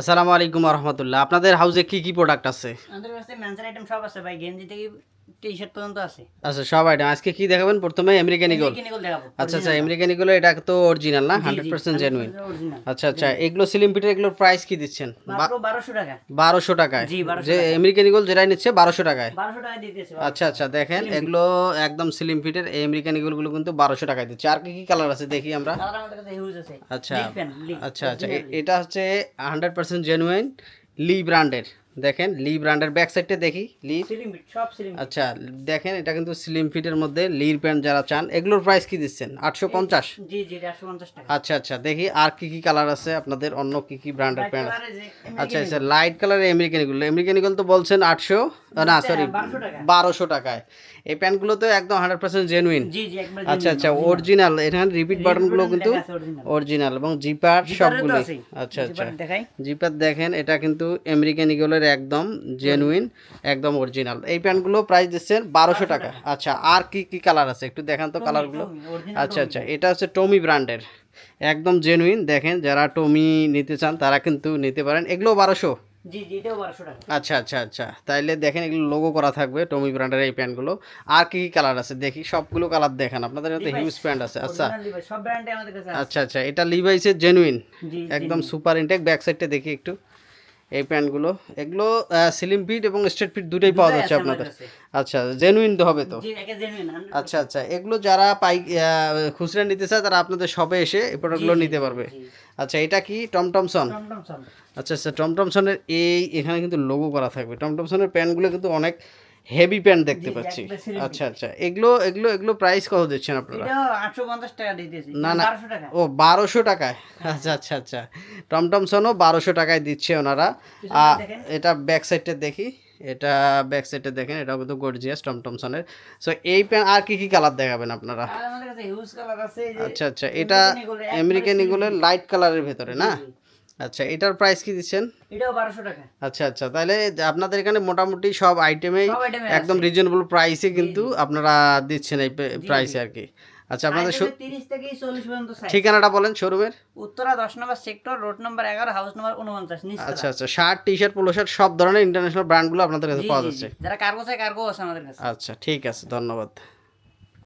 আসসালামু আলাইকুম রহমতুল্লাহ। আপনাদের হাউসে কি কি প্রোডাক্ট আছে? আমাদের কাছে মেন্সের আইটেম সব আছে ভাই। গেঞ্জি থেকে টি শার্ট পর্যন্ত আছে। আচ্ছা সব আইটেম আজকে কি দেখাবেন? প্রথমে আমেরিকান ইগল দেখাবো আচ্ছা আচ্ছা আমেরিকান ইগল এটা তো অরিজিনাল না? হান্ড্রেড পার্সেন্ট জেনুইন আচ্ছা আচ্ছা এগুলো সিলিম পিটের এগুলোর প্রাইস কি দিচ্ছেন? 1200 টাকা। বারোশো টাকায়? যে আমেরিকান ইগল যেটাই নিচ্ছে বারোশো টাকায়। 1200 দিতেছে আচ্ছা আচ্ছা দেখেন এগুলো একদম স্লিম এই আমেরিকান ইগলগুলো কিন্তু বারোশো টাকায় দিচ্ছে। আর কি কি কালার আছে দেখি আমরা? কালার আমাদের কাছে হিউজ আছে। আচ্ছা লিগ আচ্ছা আচ্ছা এটা হচ্ছে হান্ড্রেড পার্সেন্ট জেনুইন লি ব্র্যান্ডের দেখেন লি ব্র্যান্ডের ব্যাক সাইডটা দেখি। লি আচ্ছা দেখেন এটা কিন্তু স্লিম ফিটের মধ্যে লির প্যান্ট যারা চান এগুলোর প্রাইস কি দিচ্ছেন? আটশো পঞ্চাশ? জি জি 150 টাকা। আচ্ছা আচ্ছা দেখি আর কি কি কালার আছে আপনাদের অন্য কি কি ব্র্যান্ডের প্যান্ট আছে? আচ্ছা আচ্ছা লাইট কালারের আমেরিকান এগুলো। আমেরিকান এগুলো তো বলছেন আটশো না সরি 1200 টাকা। বারোশো টাকায়। এই প্যান্টগুলো তো একদম হান্ড্রেড পার্সেন্ট জেনুইন জি জি একবার আচ্ছা আচ্ছা অরিজিনাল এখানে রিপিট বাটনগুলো কিন্তু অরিজিনাল এবং জিপার সবগুলো আচ্ছা আচ্ছা। জিপার দেখেন এটা কিন্তু আমেরিকান ইগলের একদম জেনুইন একদম অরিজিনাল এই প্যান্টগুলো প্রাইস দিচ্ছেন বারোশো টাকা। আচ্ছা আর কি কি কালার আছে? একটু দেখান তো কালারগুলো আচ্ছা আচ্ছা এটা হচ্ছে টমি ব্র্যান্ডের একদম জেনুইন দেখেন যারা টমি নিতে চান তারা কিন্তু নিতে পারেন। এগুলো বারোশো? জি জি এটাও 1200 টাকা। আচ্ছা আচ্ছা আচ্ছা। তাইলে দেখেন এগুলো লোগো করা থাকবে টমি ব্র্যান্ডের এই প্যান্টগুলো। আর কি কি কালার আছে? দেখি সবগুলো কালার দেখেন। আপনাদের মধ্যে হিউজ প্যান্ট আছে। আচ্ছা। আচ্ছা আচ্ছা এটা লিভাইসের জেনুইন একদম সুপার ইনটেক ব্যাক সাইডটা দেখি একটু। এই প্যান্টগুলো। এগুলো সিলিম ফিট এবং স্ট্রেট ফিট দুটোই পাওয়া যাচ্ছে আপনাদের। আচ্ছা জেনুইন তো হবে তো? আচ্ছা আচ্ছা এগুলো যারা পাই খুচরা নিতে চায় তারা আপনাদের সবে এসে এই প্রোডাক্টগুলো নিতে পারবে। আচ্ছা এটা কি টমটমসন আচ্ছা আচ্ছা টমটমসনের এই এখানে কিন্তু লোগো করা থাকবে। টমটমসনের প্যান্টগুলো কিন্তু অনেক হেভি প্যান্ট দেখতে পাচ্ছি। আচ্ছা আচ্ছা এগুলো এগুলো এগুলো প্রাইস কত দিচ্ছেন আপনারা? এটাও 850 টাকা দিতেছি না, না। 1200 টাকা। ও বারোশো টাকায়? আচ্ছা আচ্ছা আচ্ছা। টমটমসনও বারোশো টাকায় দিচ্ছে ওনারা। এটা ব্যাক সাইডটা দেখি। এটা ব্যাক সাইডে দেখেন এটাও কিন্তু গর্জিয়াস টমটমসনের সো এই প্যান্ট আর কি কি কালার দেখাবেন আপনারা? আমাদের কাছে হিউজ কালার আছে এই যে আচ্ছা আচ্ছা এটা আমেরিকান ইগুলের লাইট কালারের ভেতরে না। আচ্ছা এটার প্রাইস কি দিচ্ছেন? এটাও 1200 টাকা। আচ্ছা আচ্ছা তাহলে আপনাদের এখানে মোটামুটি সব আইটেমেই আইটেমে একদম রিজনেবল প্রাইসে কিন্তু আপনারা দিচ্ছেন এই প্রাইসে আর কি। আচ্ছা আপনাদের 30 থেকে 40 পর্যন্ত সাইজ ঠিকানাটা বলেন শোরুমের উত্তরা 10 নম্বর সেক্টর রোড নম্বর 11 হাউস নম্বর 49 নিচতলা। আচ্ছা আচ্ছা shirt T shirt polo shirt সব ধরনের ইন্টারন্যাশনাল ব্র্যান্ডগুলো আপনাদের কাছে পাওয়া যাচ্ছে। যারা কার্গো চায় কার্গো আছে আমাদের কাছে। আচ্ছা ঠিক আছে ধন্যবাদ।